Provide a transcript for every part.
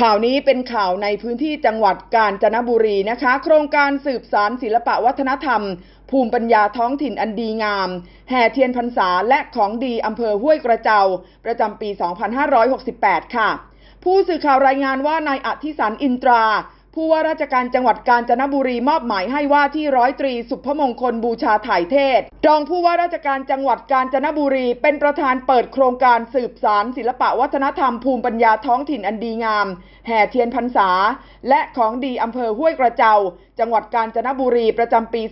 ข่าวนี้เป็นข่าวในพื้นที่จังหวัดกาญจนบุรีนะคะ โครงการสืบสารศิลปะวัฒนธรรม ภูมิปัญญาท้องถิ่นอันดีงาม แห่เทียนพรรษาและของดีอำเภอห้วยกระเจ้าประจำปี 2568 ค่ะ ผู้สื่อข่าวรายงานว่านายอธิสันอินตรา ผู้ว่าราชการจังหวัดกาญจนบุรีมอบหมายให้ว่าที่ร้อยตรีสุภมงคลบูชาถ่ายเทศ รองผู้ว่าราชการจังหวัดกาญจนบุรี เป็นประธานเปิดโครงการสืบสารศิลปะวัฒนธรรมภูมิปัญญาท้องถิ่นอันดีงาม แห่เทียนพรรษา และของดีอำเภอห้วยกระเจ้าจังหวัดกาญจนบุรีประจำปี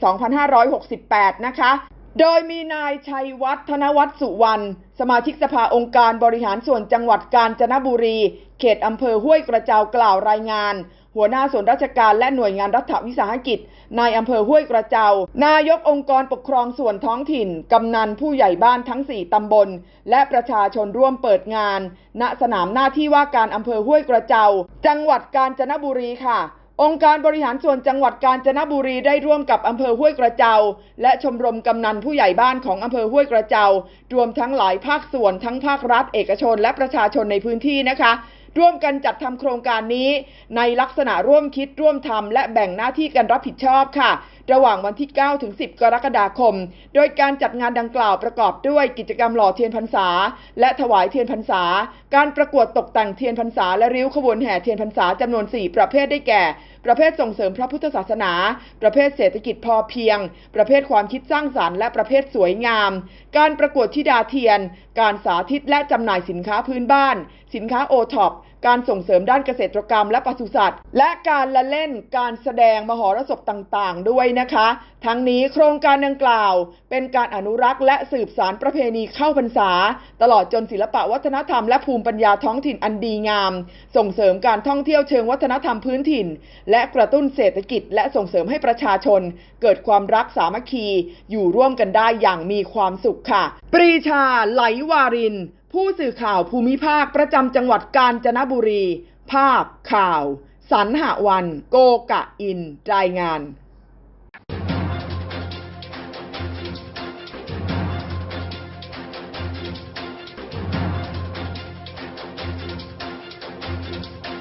2568 นะคะ โดยมีนายชัยวัฒน์ธนวัฒสุวรรณ สมาชิกสภาองค์การบริหารส่วนจังหวัดกาญจนบุรี เขตอำเภอห้วยกระเจ้ากล่าวรายงาน หัวหน้าส่วนราชการและหน่วยงานรัฐวิสาหกิจ นายอำเภอห้วยกระเจ้านายกองค์กรปกครองส่วนท้องถิ่น กำนันผู้ใหญ่บ้านทั้ง 4 ตำบล และประชาชนร่วมเปิดงาน ณสนามหน้าที่ว่าการอำเภอห้วยกระเจ้าจังหวัดกาญจนบุรีค่ะ องค์การบริหารส่วนจังหวัดกาญจนบุรีได้ร่วมกับอำเภอห้วยกระเจา และชมรมกำนันผู้ใหญ่บ้านของอำเภอห้วยกระเจา รวมทั้งหลายภาคส่วนทั้งภาครัฐเอกชนและประชาชนในพื้นที่นะคะ ร่วมกันจัดทำโครงการนี้ ในลักษณะร่วมคิดร่วมทำและแบ่งหน้าที่กันรับผิดชอบค่ะระหว่างวันที่ 9 ถึง 10 กรกฎาคม โดยการจัดงานดังกล่าวประกอบด้วยกิจกรรมหล่อเทียนพรรษา และถวายเทียนพรรษา การประกวดตกแต่งเทียนพรรษาและริ้วขบวนแห่เทียนพรรษาจำนวน 4 ประเภทได้แก่ ประเภทส่งเสริมพระพุทธศาสนา ประเภทเศรษฐกิจพอเพียง ประเภทความคิดสร้างสรรค์และประเภทสวยงาม การประกวดธิดาเทียน การสาธิตและจำหน่ายสินค้าพื้นบ้าน สินค้าโอท็อป การส่งเสริมด้านเกษตรกรรมและปศุสัตว์ และการละเล่นการแสดงมหรสพต่างๆ ด้วยนะคะ ทั้งนี้โครงการดังกล่าว เป็นการอนุรักษ์และสืบสารประเพณีเข้าพรรษา ตลอดจนศิลปะวัฒนธรรมและภูมิปัญญาท้องถิ่นอันดีงาม ส่งเสริมการท่องเที่ยวเชิงวัฒนธรรมพื้นถิ่น และกระตุ้นเศรษฐกิจ และส่งเสริมให้ประชาชน เกิดความรักสามัคคี อยู่ร่วมกันได้อย่างมีความสุขค่ะ ปรีชาไหลวาริน ผู้สื่อข่าวภูมิภาคประจำจังหวัดกาญจนบุรี ภาพข่าว สรรหวัน โกกะอิน รายงาน